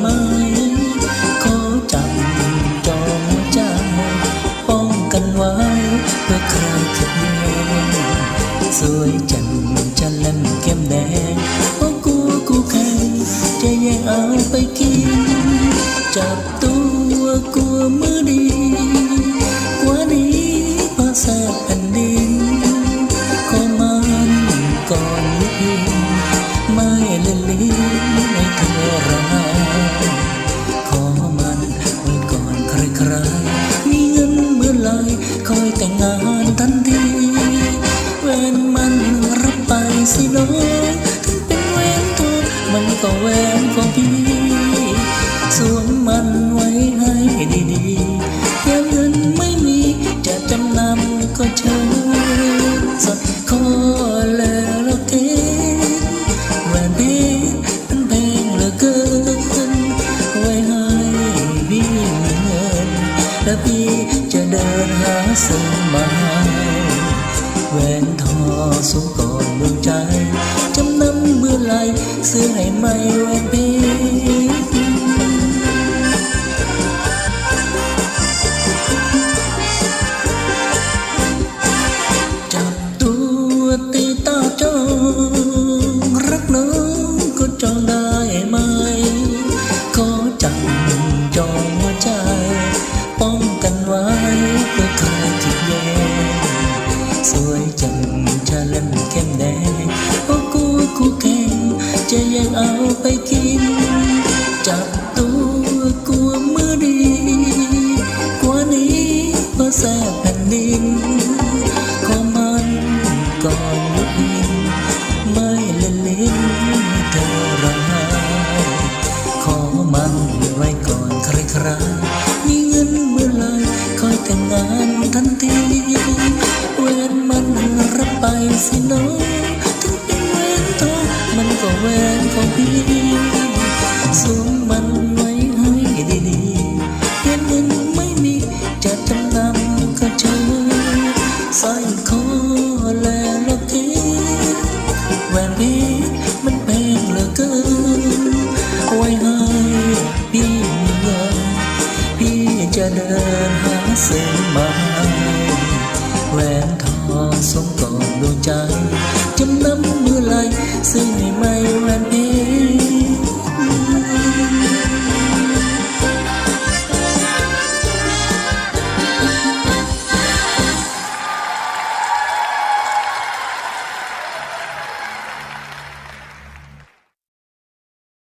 ไหม ขอจำจองใจ ป้องกันไว้ เพื่อใครจคิดแย่สวยจังจะนแลมเข้มแดงโอ้กูกูใครจะแย่งเอาไปกิน จับตัว มันก็แหวนของพี่สวมมันไว้ให้ดีๆเดี๋ยวเงินไม่มีจะจำนำก็เชิญสักข้อแล้วละเกแหวนเพชรมันแพงเหลือเกิน ไว้ให้พี่เงิน และพี่จะเดินหาซื้อมา แหวนทองสูงก่อนดวงใจ จำนำเมื่อไหรซื้อให้ไม่แหวนเพชรจับตัวตีตาจ้องรักน้องก็จองได้ไหม ขอจับจองหัวใจ ป้องกันไว้เพื่อใครคิดแย่ สวยจังชาเล่นเข้มแดงโอ้กูกูแข่งจะยังเอาไปกิน จับตัวกลัวมือดี กว่านี้ก็แซ่บแผ่นดิน สิน้องถึงเป็นแวนทองมันก็แหวนของพี่สวมมันไว้ให้ดีๆเงินมันไม่มีจะจำนำก็เจอใส่คอและล็อกเก็แหวนนี้มันแพงเหลือเกินไว้ให้พี่เงินพี่จะเดินหาเส้น xin ngày mai yêu